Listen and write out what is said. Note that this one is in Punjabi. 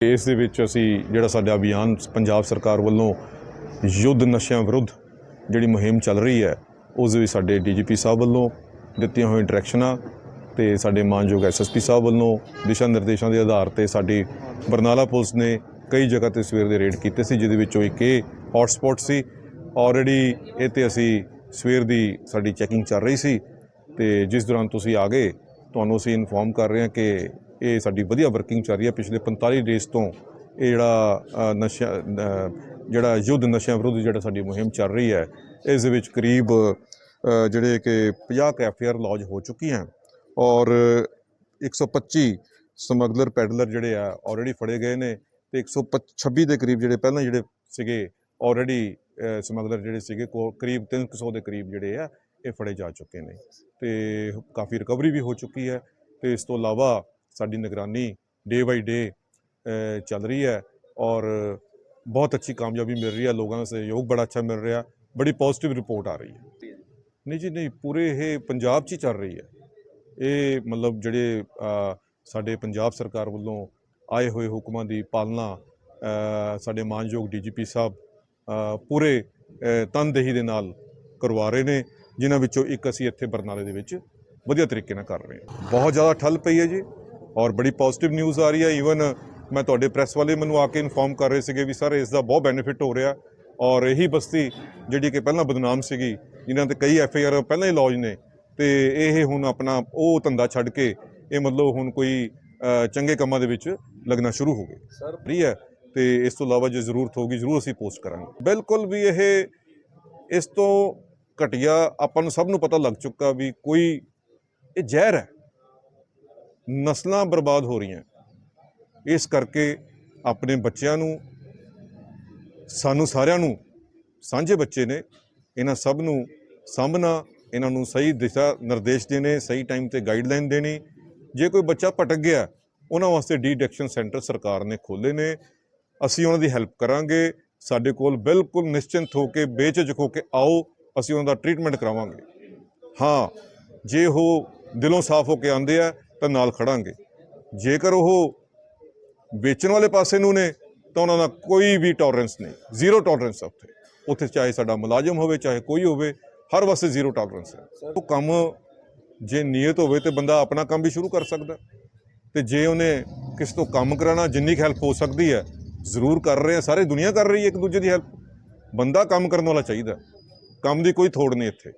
ਇਸ ਦੇ ਵਿੱਚ ਅਸੀਂ ਜਿਹੜਾ ਸਾਡਾ ਅਭਿਆਨ ਪੰਜਾਬ ਸਰਕਾਰ ਵੱਲੋਂ ਯੁੱਧ ਨਸ਼ਿਆਂ ਵਿਰੁੱਧ ਜਿਹੜੀ ਮੁਹਿੰਮ ਚੱਲ ਰਹੀ ਹੈ, ਉਸ ਦੇ ਵਿੱਚ ਸਾਡੇ ਡੀਜੀਪੀ ਸਾਹਿਬ ਵੱਲੋਂ ਦਿੱਤੀਆਂ ਹੋਈਆਂ ਡਾਇਰੈਕਸ਼ਨਾਂ ਤੇ ਸਾਡੇ ਮਾਨਯੋਗ ਐਸਐਸਪੀ ਸਾਹਿਬ ਵੱਲੋਂ ਦਿਸ਼ਾ ਨਿਰਦੇਸ਼ਾਂ ਦੇ ਆਧਾਰ ਤੇ ਸਾਡੀ ਬਰਨਾਲਾ ਪੁਲਿਸ ਨੇ ਕਈ ਜਗ੍ਹਾ ਤੇ ਸਵੇਰ ਦੇ ਰੇਡ ਕੀਤੇ ਸੀ, ਜਿਹਦੇ ਵਿੱਚੋਂ ਇੱਕ ਇਹ ਹੌਟਸਪੌਟ ਸੀ। ਆਲਰੇਡੀ ਇਹ ਤੇ ਅਸੀਂ ਸਵੇਰ ਦੀ ਸਾਡੀ ਚੈਕਿੰਗ ਚੱਲ ਰਹੀ ਸੀ ਤੇ ਜਿਸ ਦੌਰਾਨ ਤੁਸੀਂ ਆ ਗਏ, ਤੁਹਾਨੂੰ ਅਸੀਂ ਇਨਫੋਰਮ ਕਰ ਰਹੇ ਹਾਂ ਕਿ ਇਹ ਸਾਡੀ ਵਧੀਆ ਵਰਕਿੰਗ ਚੱਲ ਰਹੀ ਹੈ। ਪਿਛਲੇ 45 ਡੇਜ਼ ਤੋਂ ਇਹ ਜਿਹੜਾ ਅ, ਨਸ਼ਾ ਜਿਹੜਾ ਯੁੱਧ ਨਸ਼ਿਆਂ ਵਿਰੁੱਧ ਜਿਹੜਾ ਸਾਡੀ ਮੁਹਿੰਮ ਚੱਲ ਰਹੀ ਹੈ ਇਸ ਦੇ ਵਿੱਚ ਕਰੀਬ ਜਿਹੜੇ ਕਿ 50 ਕੈਫੇਅਰ ਲੌਜ ਹੋ ਚੁੱਕੀਆਂ ਔਰ 125 ਸਮਗਲਰ ਪੈਡਲਰ ਜਿਹੜੇ ਆ ਆਲਰੇਡੀ ਫੜੇ ਗਏ ਨੇ ਤੇ 126 ਦੇ ਕਰੀਬ ਜਿਹੜੇ ਪਹਿਲਾਂ ਜਿਹੜੇ ਸੀਗੇ ਆਲਰੇਡੀ ਸਮਗਲਰ ਜਿਹੜੇ ਸੀਗੇ ਕੋ- ਕਰੀਬ 300 ਦੇ ਕਰੀਬ ਜਿਹੜੇ ਆ ਇਹ ਫੜੇ ਜਾ ਚੁੱਕੇ ਨੇ ਤੇ ਕਾਫੀ ਰਿਕਵਰੀ ਵੀ ਹੋ ਚੁੱਕੀ ਹੈ ਤੇ ਇਸ ਤੋਂ ਇਲਾਵਾ ਸਾਡੀ ਨਿਗਰਾਨੀ ਡੇ ਬਾਈ ਡੇ ਚੱਲ ਰਹੀ ਹੈ ਔਰ ਬਹੁਤ ਅੱਛੀ ਕਾਮਯਾਬੀ ਮਿਲ ਰਹੀ ਹੈ, ਲੋਕਾਂ ਦਾ ਸਹਿਯੋਗ ਬੜਾ ਅੱਛਾ ਮਿਲ ਰਿਹਾ, ਬੜੀ ਪੋਜ਼ਿਟਿਵ ਰਿਪੋਰਟ ਆ ਰਹੀ ਹੈ। ਨਹੀਂ ਜੀ, ਨਹੀਂ, ਪੂਰੇ ਇਹ ਪੰਜਾਬ 'ਚ ਹੀ ਚੱਲ ਰਹੀ ਹੈ। ਇਹ ਮਤਲਬ ਜਿਹੜੇ ਸਾਡੇ ਪੰਜਾਬ ਸਰਕਾਰ ਵੱਲੋਂ ਆਏ ਹੋਏ ਹੁਕਮਾਂ ਦੀ ਪਾਲਣਾ ਸਾਡੇ ਮਾਨਯੋਗ ਡੀਜੀਪੀ ਸਾਹਿਬ ਪੂਰੇ ਤਨਦੇਹੀ ਦੇ ਨਾਲ ਕਰਵਾ ਰਹੇ ਨੇ, ਜਿਨ੍ਹਾਂ ਵਿੱਚੋਂ ਇੱਕ ਅਸੀਂ ਇੱਥੇ ਬਰਨਾਲੇ ਦੇ ਵਿੱਚ ਵਧੀਆ ਤਰੀਕੇ ਨਾਲ ਕਰ ਰਹੇ ਹਾਂ। ਬਹੁਤ ਜ਼ਿਆਦਾ ਠੱਲ ਪਈ ਹੈ ਜੀ। ਔਰ ਬੜੀ ਪੋਜ਼ਿਟਿਵ ਨਿਊਜ਼ ਆ ਰਹੀ ਹੈ। ਈਵਨ ਮੈਂ ਤੁਹਾਡੇ ਪ੍ਰੈਸ ਵਾਲੇ ਮੈਨੂੰ ਆ ਕੇ ਇਨਫੋਰਮ ਕਰ ਰਹੇ ਸੀਗੇ ਵੀ ਸਰ ਇਸ ਦਾ ਬਹੁਤ ਬੈਨੀਫਿਟ ਹੋ ਰਿਹਾ। ਔਰ ਇਹੀ ਬਸਤੀ ਜਿਹੜੀ ਕਿ ਪਹਿਲਾਂ ਬਦਨਾਮ ਸੀਗੀ ਜਿਨ੍ਹਾਂ ਤੇ ਕਈ ਐਫ ਆਈ ਆਰ ਪਹਿਲਾਂ ਹੀ ਲੌਜ ਨੇ ਤੇ ਇਹ ਹੁਣ ਆਪਣਾ ਉਹ ਧੰਦਾ ਛੱਡ ਕੇ ਇਹ ਮਤਲਬ ਹੁਣ ਕੋਈ ਚੰਗੇ ਕੰਮਾਂ ਦੇ ਵਿੱਚ ਲੱਗਣਾ ਸ਼ੁਰੂ ਹੋ ਗਏ। ਸਰ ਫ੍ਰੀ ਹੈ। ਤੇ ਇਸ ਤੋਂ ਇਲਾਵਾ ਜੇ ਜ਼ਰੂਰਤ ਹੋਗੀ ਜ਼ਰੂਰ ਅਸੀਂ ਪੋਸਟ ਕਰਾਂਗੇ। ਬਿਲਕੁਲ ਵੀ ਇਹ ਇਸ ਤੋਂ ਘਟੀਆ ਆਪਾਂ ਨੂੰ ਸਭ ਨੂੰ ਪਤਾ ਲੱਗ ਚੁੱਕਾ ਵੀ ਕੋਈ ਇਹ ਜ਼ਹਿਰ ਹੈ। ਨਸਲਾਂ ਬਰਬਾਦ ਹੋ ਰਹੀਆਂ। ਇਸ ਕਰਕੇ ਆਪਣੇ ਬੱਚਿਆਂ ਨੂੰ, ਸਾਨੂੰ ਸਾਰਿਆਂ ਨੂੰ, ਸਾਂਝੇ ਬੱਚੇ ਨੇ, ਇਹਨਾਂ ਸਭ ਨੂੰ ਸਾਂਭਣਾ, ਇਹਨਾਂ ਨੂੰ ਸਹੀ ਦਿਸ਼ਾ ਨਿਰਦੇਸ਼ ਦੇਣੇ, ਸਹੀ ਟਾਈਮ ਤੇ ਗਾਈਡਲਾਈਨ ਦੇਣੀ। ਜੇ ਕੋਈ ਬੱਚਾ ਭਟਕ ਗਿਆ, ਉਹਨਾਂ ਵਾਸਤੇ ਡੀਡੈਕਸ਼ਨ ਸੈਂਟਰ ਸਰਕਾਰ ਨੇ ਖੋਲੇ ਨੇ। ਅਸੀਂ ਉਹਨਾਂ ਦੀ ਹੈਲਪ ਕਰਾਂਗੇ। ਸਾਡੇ ਕੋਲ ਬਿਲਕੁਲ ਨਿਸ਼ਚਿੰਤ ਹੋ ਕੇ, ਬੇਝਿਜਕ ਹੋ ਕੇ ਆਓ, ਅਸੀਂ ਉਹਨਾਂ ਦਾ ਟ੍ਰੀਟਮੈਂਟ ਕਰਾਵਾਂਗੇ। ਹਾਂ, ਜੇ ਉਹ ਦਿਲੋਂ ਸਾਫ਼ ਹੋ ਕੇ ਆਉਂਦੇ ਆ ਤਾਂ ਨਾਲ ਖੜਾਂਗੇ। ਜੇਕਰ ਉਹ ਵੇਚਣ ਵਾਲੇ ਪਾਸੇ ਨੂੰ ਨੇ ਤਾਂ ਉਹਨਾਂ ਦਾ ਕੋਈ ਵੀ ਟੋਲਰੈਂਸ ਨਹੀਂ। ਜ਼ੀਰੋ ਟੋਲਰੈਂਸ ਉੱਥੇ। ਉੱਥੇ ਚਾਹੇ ਸਾਡਾ ਮੁਲਾਜ਼ਮ ਹੋਵੇ ਚਾਹੇ ਕੋਈ ਹੋਵੇ ਹਰ ਵਾਸਤੇ ਜ਼ੀਰੋ ਟੋਲਰੈਂਸ ਹੈ। ਉਹ ਕੰਮ ਜੇ ਨੀਅਤ ਹੋਵੇ ਤੇ ਬੰਦਾ ਆਪਣਾ ਕੰਮ ਵੀ ਸ਼ੁਰੂ ਕਰ ਸਕਦਾ ਤੇ ਜੇ ਉਹਨੇ ਕਿਸ ਤੋਂ ਕੰਮ ਕਰਾਣਾ ਜਿੰਨੀ ਹੈਲਪ ਹੋ ਸਕਦੀ ਹੈ ਜ਼ਰੂਰ ਕਰ ਰਹੇ ਆ ਸਾਰੇ ਦੁਨੀਆ ਕਰ ਰਹੀ ਹੈ ਇੱਕ ਦੂਜੇ ਦੀ ਹੈਲਪ ਬੰਦਾ ਕੰਮ ਕਰਨ ਵਾਲਾ ਚਾਹੀਦਾ ਕੰਮ ਦੀ ਕੋਈ ਥੋੜ ਨਹੀਂ ਇੱਥੇ।